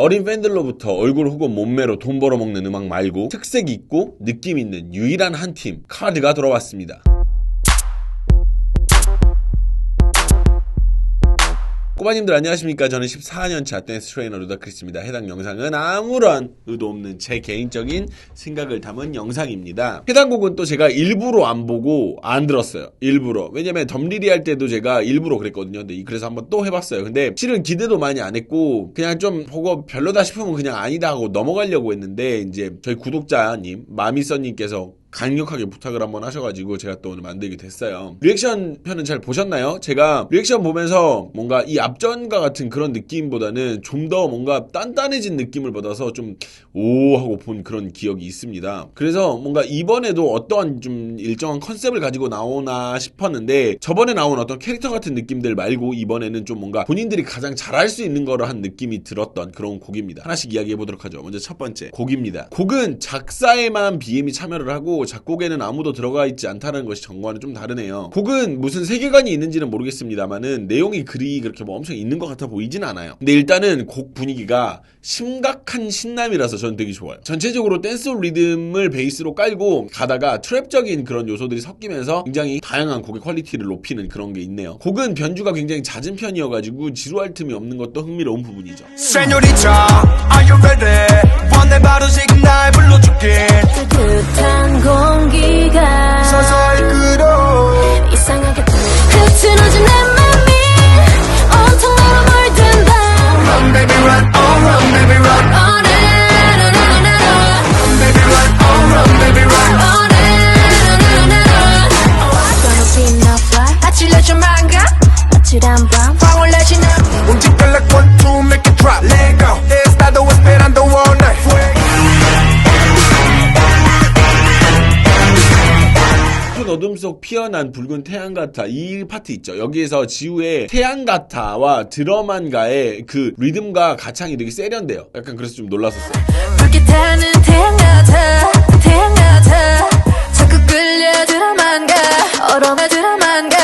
어린 팬들로부터 얼굴 혹은 몸매로 돈 벌어먹는 음악 말고 특색 있고 느낌 있는 유일한 한 팀 카드가 돌아왔습니다. 꼬마님들 안녕하십니까? 저는 14년차 댄스 트레이너 루다크리스입니다. 해당 영상은 아무런 의도 없는 제 개인적인 생각을 담은 영상입니다. 해당 곡은 또 제가 일부러 안 보고 안 들었어요. 일부러. 왜냐면 덤리리 할 때도 제가 일부러 그랬거든요. 근데 그래서 한번 또 해봤어요. 근데 실은 기대도 많이 안 했고 그냥 좀 보고 별로다 싶으면 그냥 아니다 하고 넘어가려고 했는데 이제 저희 구독자님 마미써님께서 강력하게 부탁을 한번 하셔가지고 제가 또 오늘 만들게 됐어요. 리액션 편은 잘 보셨나요? 제가 리액션 보면서 뭔가 이 앞전과 같은 그런 느낌보다는 좀 더 뭔가 단단해진 느낌을 받아서 좀 오 하고 본 그런 기억이 있습니다. 그래서 뭔가 이번에도 어떠한 좀 일정한 컨셉을 가지고 나오나 싶었는데 저번에 나온 어떤 캐릭터 같은 느낌들 말고 이번에는 좀 뭔가 본인들이 가장 잘할 수 있는 거를 한 느낌이 들었던 그런 곡입니다. 하나씩 이야기해 보도록 하죠. 먼저 첫 번째 곡입니다. 곡은 작사에만 BM이 참여를 하고 작곡에는 아무도 들어가 있지 않다는 것이 정과는 좀 다르네요. 곡은 무슨 세계관이 있는지는 모르겠습니다만은 내용이 그리 그렇게 뭐 엄청 있는 것 같아 보이진 않아요. 근데 일단은 곡 분위기가 심각한 신남이라서 저는 되게 좋아요. 전체적으로 댄스 리듬을 베이스로 깔고 가다가 트랩적인 그런 요소들이 섞이면서 굉장히 다양한 곡의 퀄리티를 높이는 그런 게 있네요. 곡은 변주가 굉장히 잦은 편이어가지고 지루할 틈이 없는 것도 흥미로운 부분이죠. Señorita, are you ready? 원해 바로 지금 날 불러줄게 큰 어둠 속 피어난 붉은 태양 같아 이 파트 있죠. 여기에서 지우의 태양 같아와 드럼한가의 그 리듬과 가창이 되게 세련돼요. 약간 그래서 좀 놀랐었어요. 불빛하는 태양 같아 태양 같아 끌려들어만 가 얼어들어만 가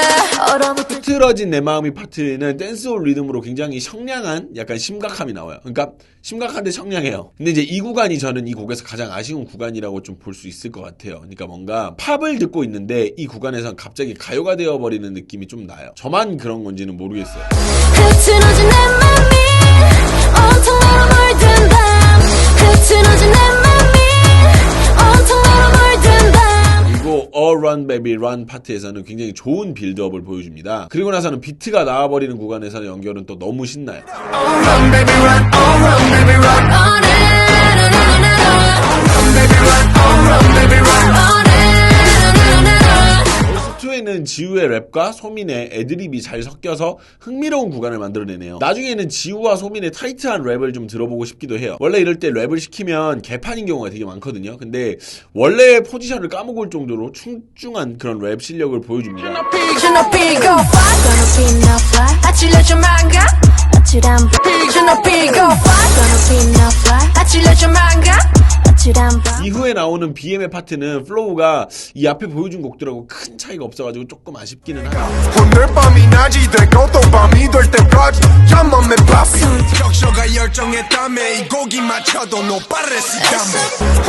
얼어붙어 흐트러진 내 마음이 파트는 댄스홀 리듬으로 굉장히 청량한 약간 심각함이 나와요. 그러니까 심각한데 청량해요. 근데 이제 이 구간이 저는 이 곡에서 가장 아쉬운 구간이라고 좀 볼 수 있을 것 같아요. 그러니까 뭔가 팝을 듣고 있는데 이 구간에선 갑자기 가요가 되어버리는 느낌이 좀 나요. 저만 그런 건지는 모르겠어요. 흐트러진 내 맘이 온통 너로 물든다 흐트러진 내 맘이 All Run Baby Run 파트에서는 굉장히 좋은 빌드업을 보여줍니다. 그리고 나서는 비트가 나와버리는 구간에서는 연결은 또 너무 신나요. 투에는 지우의 랩과 소민의 애드립이 잘 섞여서 흥미로운 구간을 만들어내네요. 나중에는 지우와 소민의 타이트한 랩을 좀 들어보고 싶기도 해요. 원래 이럴 때 랩을 시키면 개판인 경우가 되게 많거든요. 근데 원래의 포지션을 까먹을 정도로 충중한 그런 랩 실력을 보여줍니다. 이후에 나오는 BM의 파트는 플로우가 이 앞에 보여준 곡들하고 큰 차이가 없어가지고 조금 아쉽기는 하네요. 오늘 밤이 낮이 되고 또 밤이 될 때까지 잠깐만 papi 격셔가 열정했다며 이 곡이 맞춰도 no pares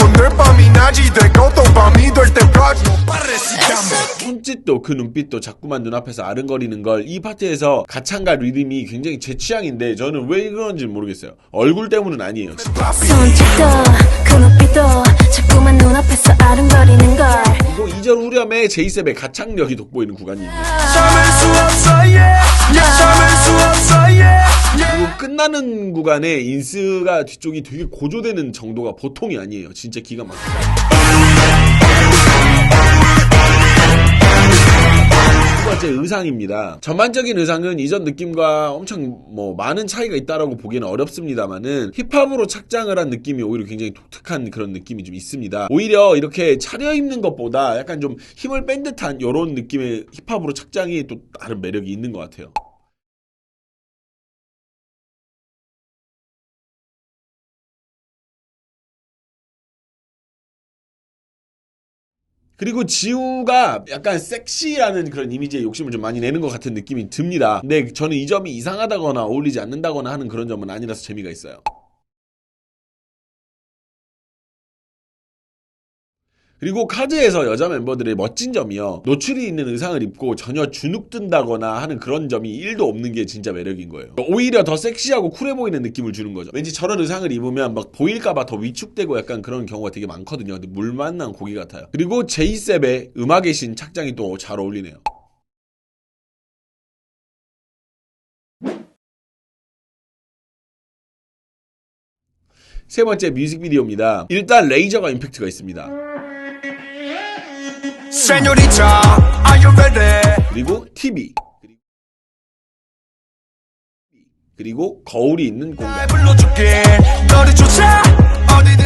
오늘 밤이 낮이 되고 또 밤이 될 때까지 no pares 손짓도 그 눈빛도 자꾸만 눈앞에서 아른거리는 걸 이 파트에서 가창과 리듬이 굉장히 제 취향인데 저는 왜 그런지 모르겠어요. 얼굴 때문은 아니에요. 손짓 2절 후렴에 제이셉의 가창력이 돋보이는 없어 yeah yeah 그리고 끝나는 구간에 인스가 뒤쪽이 되게 고조되는 정도가 보통이 아니에요. 진짜 기가 막혀요. 번째 의상입니다. 전반적인 의상은 이전 느낌과 엄청 뭐 많은 차이가 있다라고 보기는 어렵습니다만은 힙합으로 착장을 한 느낌이 오히려 굉장히 독특한 그런 느낌이 좀 있습니다. 오히려 이렇게 차려입는 것보다 약간 좀 힘을 뺀 듯한 이런 느낌의 힙합으로 착장이 또 다른 매력이 있는 것 같아요. 그리고 지우가 약간 섹시라는 그런 이미지에 욕심을 좀 많이 내는 것 같은 느낌이 듭니다. 근데 저는 이 점이 이상하다거나 어울리지 않는다거나 하는 그런 점은 아니라서 재미가 있어요. 그리고 카드에서 여자 멤버들의 멋진 점이요. 노출이 있는 의상을 입고 전혀 주눅 든다거나 하는 그런 점이 1도 없는 게 진짜 매력인 거예요. 오히려 더 섹시하고 쿨해 보이는 느낌을 주는 거죠. 왠지 저런 의상을 입으면 막 보일까봐 더 위축되고 약간 그런 경우가 되게 많거든요. 근데 물 만난 고기 같아요. 그리고 제이셉의 음악의 신 착장이 또 잘 어울리네요. 세 번째 뮤직비디오입니다. 일단 레이저가 임팩트가 있습니다. You ready? 그리고 TV 그리고 거울이 있는 공간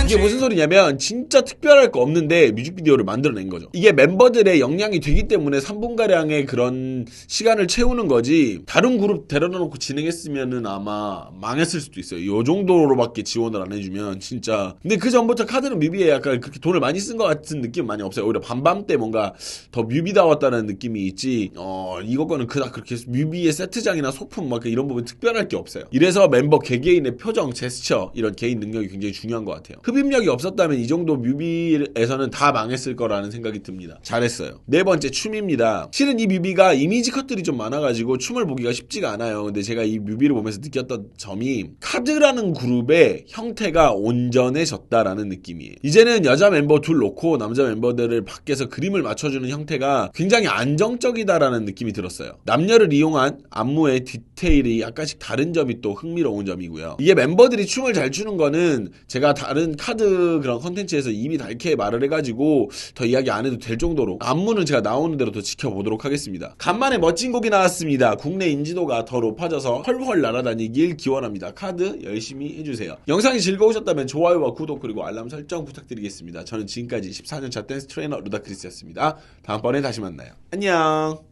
이게 무슨 소리냐면 진짜 특별할 거 없는데 뮤직비디오를 만들어낸 거죠. 이게 멤버들의 역량이 되기 때문에 3분가량의 그런 시간을 채우는 거지 다른 그룹 데려다 놓고 진행했으면은 아마 망했을 수도 있어요. 요 정도로밖에 지원을 안 해주면 진짜. 근데 그 전부터 카드는 뮤비에 약간 그렇게 돈을 많이 쓴 것 같은 느낌 많이 없어요. 오히려 밤밤 때 뭔가 더 뮤비다웠다는 느낌이 있지. 어 이거는 그닥 그렇게 뮤비의 세트장이나 소품 막 이런 부분 특별할 게 없어요. 이래서 member 개개인의 표정 제스처 이런 개인 능력이 굉장히 중요한 것 같아요 흡입력이 없었다면 이 정도 뮤비에서는 다 망했을 거라는 생각이 듭니다. 잘했어요. 네 번째 춤입니다. 실은 이 뮤비가 이미지 컷들이 좀 많아가지고 춤을 보기가 쉽지가 않아요. 근데 제가 이 뮤비를 보면서 느꼈던 점이 카드라는 그룹의 형태가 온전해졌다라는 느낌이에요. 이제는 여자 멤버 둘 놓고 남자 멤버들을 밖에서 그림을 맞춰주는 형태가 굉장히 안정적이다라는 느낌이 들었어요. 남녀를 이용한 안무의 디테일이 약간씩 다른 점이 또 흥미로운 점이고요. 이게 멤버들이 춤을 잘 추는 거는 제가 다른 카드 그런 컨텐츠에서 이미 닳게 말을 해가지고 더 이야기 안 해도 될 정도로 안무는 제가 나오는 대로 더 지켜보도록 하겠습니다. 간만에 멋진 곡이 나왔습니다. 국내 인지도가 더 높아져서 헐헐 날아다니길 기원합니다. 카드 열심히 해주세요. 영상이 즐거우셨다면 좋아요와 구독 그리고 알람 설정 부탁드리겠습니다. 저는 지금까지 14년차 댄스 트레이너 루다크리스였습니다. 다음번에 다시 만나요. 안녕